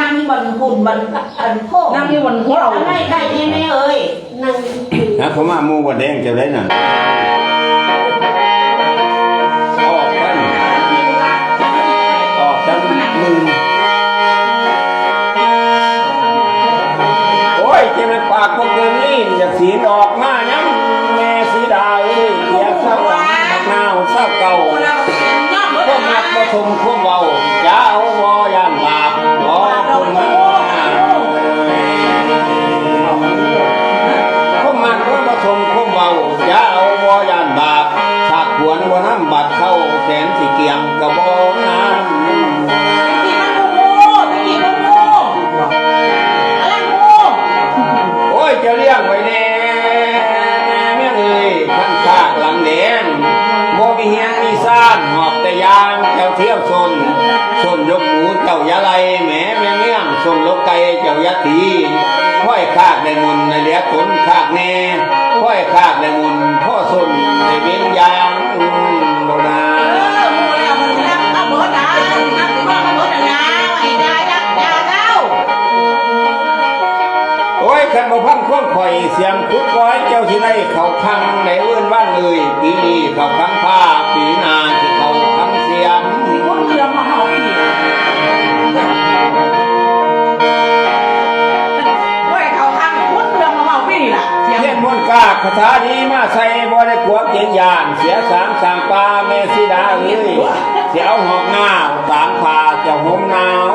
นั่งนี่บนหุ่นบนอันโพกนั่งนี่บนหัวเราอะไรได้ยังไงเอ่ยนั่งนะผมว่ามูวันแดงจะได้น่ะออกกัโอ้ยเจ็บในปากพวกเดินนี่อยากสีดอกมายังแม่สีดาเอ้ยอยากเศร้านาวเศร้าเก่าพวกนักประมพวกเบา กขนขากแน่ค่อยขากในมุนพ่อสุนในเวียงยางโบราณขันบ่พันควงข่อยเสียงคุดร้อยเจ้าสิได้เขาคังในเอื้อนว่านเลยปีนี้เขาคังผ้าปีนา คาถานี้มาใส่บ่ได้กวกเย็นยานเสียสามสามปลาแม่สีดาเอ้ยเสียวหอกงน้าสางผาจะาหมหนาว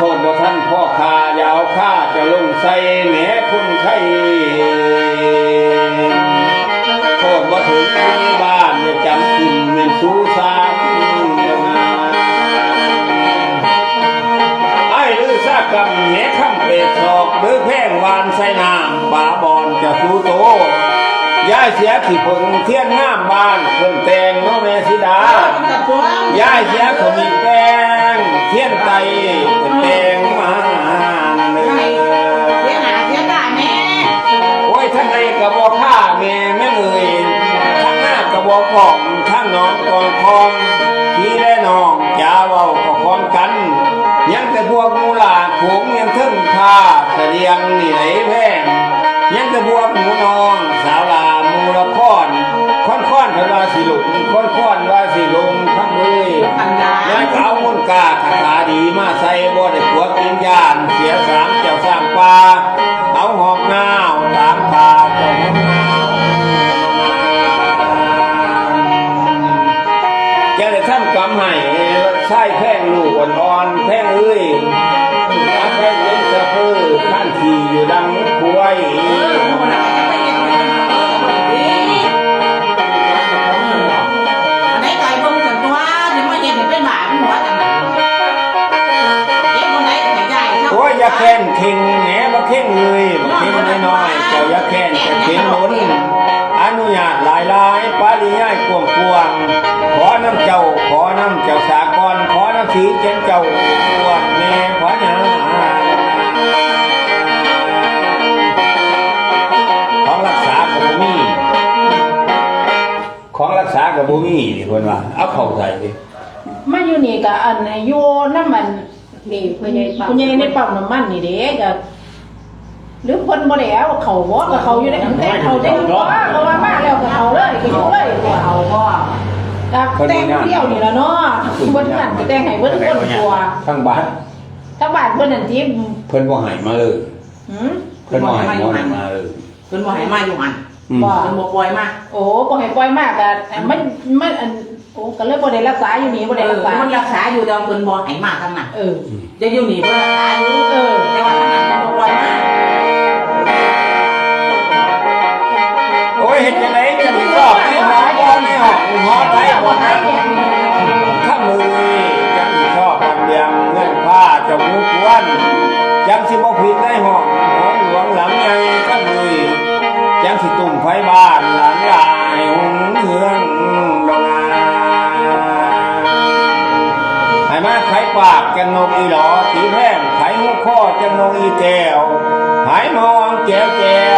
โทษว่าท่านพ่อขายาวข้าจะลงใส่แหนคุณไข่โทษว่าถึงคุบ้านจะจำกินเม็นสูสางไอ้ลือซากกำแหนข้าเป็ดชอกหรือแพ่งวานใส่น้ำป่าบอนจะสู้โตยายเสียขี่ผลเทียนงามบ้านคนแต่งน้องแม่สีดายายเสียขมิ อนแพ่งเอ้ย อนยายปั๊มคุณยายในปั๊มน้ำมันนี่เด้ก็หรือคนบ่ได้เอาเขาบ่ก็เขาอยู่ในแต่เขาได้อยู่บ่เพราะว่ามาแล้วก็เขาเลยก็อยู่เลยเอาพ่อก็แต่งเที่ยวนี่ล่ะเนาะเบิ่นนั่นก็แต่งให้เบิ่นคนตัวทั้งบ้านถ้าบ้านเพิ่นนั่นที่เพิ่นบ่ให้มาเลยหืมเพิ่นบ่ให้บ่ให้มาเลยเพิ่นบ่ให้มาอยู่หันอืมบ่เพิ่นบ่ปล่อยมาโอ้บ่ให้ปล่อยมากก็มันมันอัน โอ้ก็เลยบ่ได้รักษาอยู่นี่บ่เอได้อรักษามันรักษาอยู่แต่เพิ่นบ่ให้มาทางนั้นเออจะอยู่นี่เพิ่นรักษาอยู่เออแต่ว่าทางนั้นเพิ่นบ่ปล่อยมาโอ้ยเฮ็ดจังได๋จะมีรอบที่หอบ่ในห้องหอไดบ่ทันข้ามือจังชอบกันเบียงเงินผ้าเจ้ามุกวันจังสิบ่ผิดในห้องหอหลวงหลังใหญ่ข้ามือจังสิตุ่มไฟบ้า จังนงอีหลอสีแพ่งไขหัวข้อจังนงอีแก้วหายมองแก้วแก้ว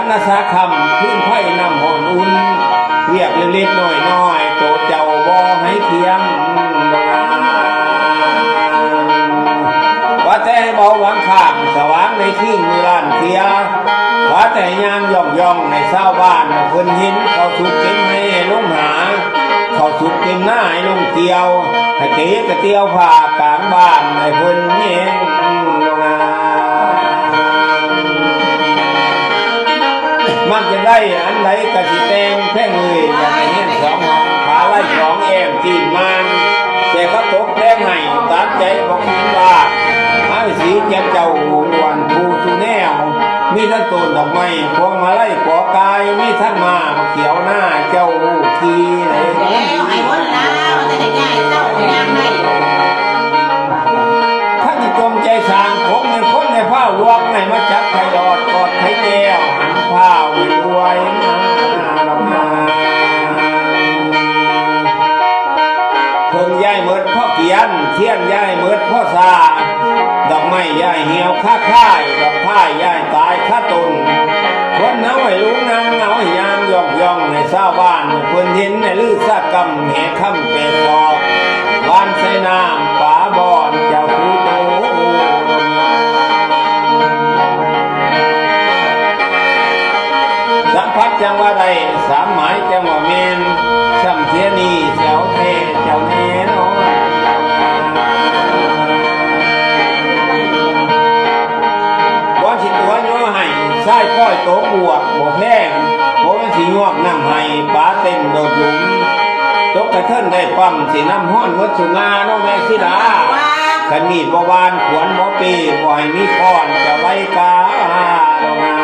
นนาสาคำพื้นไผ่น้ำหอนอุ่นเรียกเล็กๆน้อยๆโตเจ้าบ่ให้เคียงว่าแต่ให้เบาหวังข้างสว่างในขี้มือล้านเทียว่าแต่ยามย่องย่องในเศร้าบ้านเพิ่นห็นเขาสุดเต็มให้ลงหา เขาสุดเต็มหน้าให้ลงเตียวให้เก๋กระเตียวผ่ากลางบ้านให้เพิ่นเอง มันจะได้อันไหนกะสิแตงแท่งเลยอยากให้เห็นสองหางขาไล่สองแอมจีนมันแต่เขาตกแท่งให้ตามใจขอกคิดว่าไอ้สีเจ้าเจ้าหงวันผู้สุแนวมีทั้งต้นดอกไม้พวงมาไล่ขอกายมีทั้งมาเขียวหน้าเจ้าหูำแห่คำเป็ดดอกบ้านใส่น้ำป่าบอนเจ้าคูโตสัมผัสจังว่าใดสามหมายจังว่าเมนช่ำเทียนีเจ้าเทเจ้าเนนอนว่าสิตัวย่อให้ใส่ก้อยโตบวกบ่แพงบ่เป็นสิงอกน้ำให้ปลาเต็มโดดลุมตกกระ เทินได้ปั๊มสิน้ำห้อนวัดสุงาเน้องแม่สิดาว่าขันมีดบ่วานขวนบ่ปีบ่ให้มีค้อนจะไว้กาดอกนา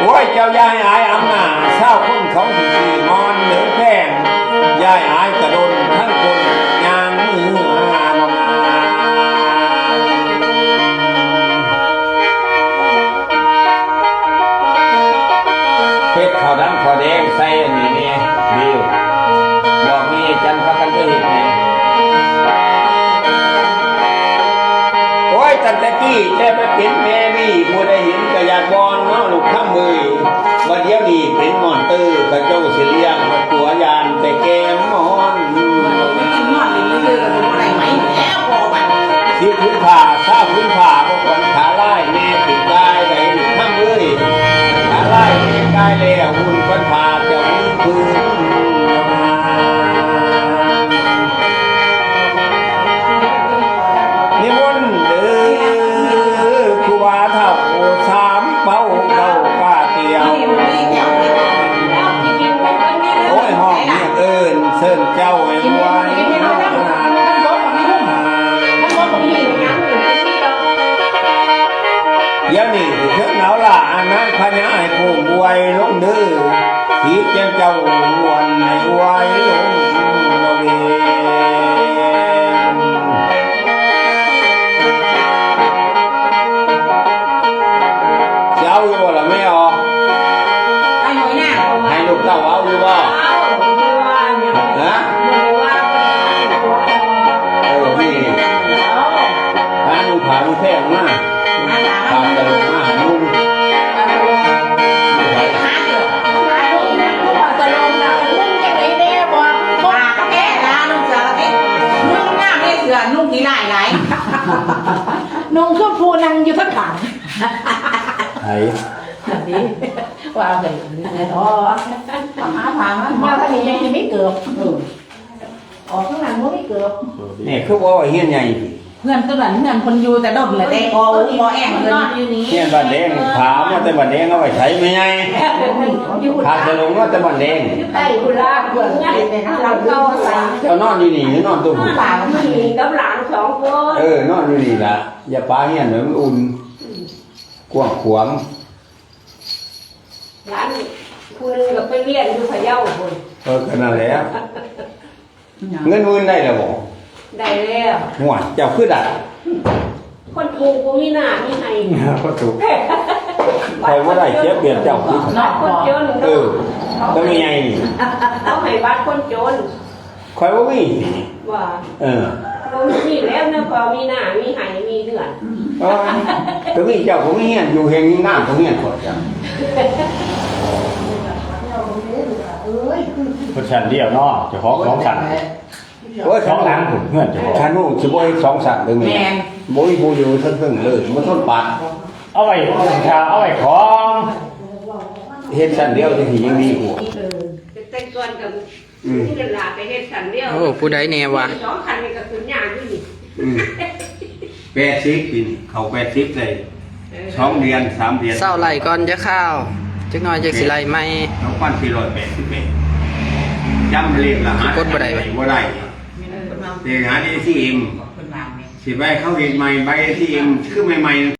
โอ้ยเจ้ายายอายอำนาจเศร้าคนเขาสิสีมอนเหลือแพงยายอายกระดนทั้งคนยางมือาพื้นผ่าพวกคนขาไล่แม่ถึงได้ไหนทั้งเลยขาไล่แม่ได้แล้ว เอาอยู่บ่ฮะเออนี่หานุ่งผ้านุ่งแพงมากผ้ากระโหลกมานุ่งตะลงน่ะมึงจังไดแน่บ่บ่นุ่งคือผู้นั่งอยู่ทั้งขางไอ้ นั่นดิว่าไปอ๋อหาผามามาทางนี้ยังสิไม่เกือบเออออกข้างหลังบ่มีเกือบนี่คือว่าเฮียนใหญ่พี่เพื่อนตัวนั้นเพื่อนคนอยู่แต่ดอกเลยแต่พอพอแองเลยเฮียนบ้านแดงผามาแต่บ้านแดงเอาไว้ใช้ไม่ไงขาดจะลงมาแต่บ้านแดงไอ้กุลาเพื่อนไอ้เราเข้าใส่เจ้านอนอยู่นี่หรือนอนตัวผู้ป่ามันมีกับหลานสองคนเออนอนอยู่นี่ล่ะอย่าป้าเฮียนเดี๋ยวมันอุ่นกว้างขวาง หลานคุณก็ไปเรียนอยู่พะเยาคนเออขนาดแหล้วเงินมื่นได้แล้วบ่ได้แล้วหัวเจ้าคือดัดคนถูกกูมีหน้ามีให้ก็ถูกใครว่าได้เจ็บเบียดเจ้าคือบัตรคนจนเออต้องมีไงนี่เขาให้บัตรคนจนคอยว่ามีว่าเออบ่มีแล้วนะพอมีหน้ามีให้มีเดือนเออตัวนี้เจ้าผมเฮียนอยู่เฮงนี่น้ำผมเฮียนก่อนจ้ะ คนชั้นเดียวเนาะเจะของสองชั้นโอ้ยสองหลังผมเพื่อนเจะของฉันนู่นสิบ่ให้สองสัตว์เลยแม่บ่มีผู้อยู่ทั้งซึ่งเลยบ่ทนปาดเอาไว้ชาเอาไว้ของเฮ็ดชั้นเดียวจะสิยังดีกว่าเออแต่ก่อนกับอืมที่เดินลาไปเฮ็ดสันเดียวโอ้ผู้ใดแน่วะสองคันนี่ก็ขึ้นยากอยู่นี่อืมแปดสิบปีนี่เขาแปดสิบเลยเออสองเดือนสามเดือนเศร้าไหลก่อนจะข้าว จักหน่อยจะสิไหลไหมสองพันสี่ร้อยแปดสิบเอ็ดจำเลขละหากดบ่ได้บ่ได้เลขหาดีที่เอ็มสิไปเขาเห็นใหม่ใบที่เอ็มคือใหม่ๆ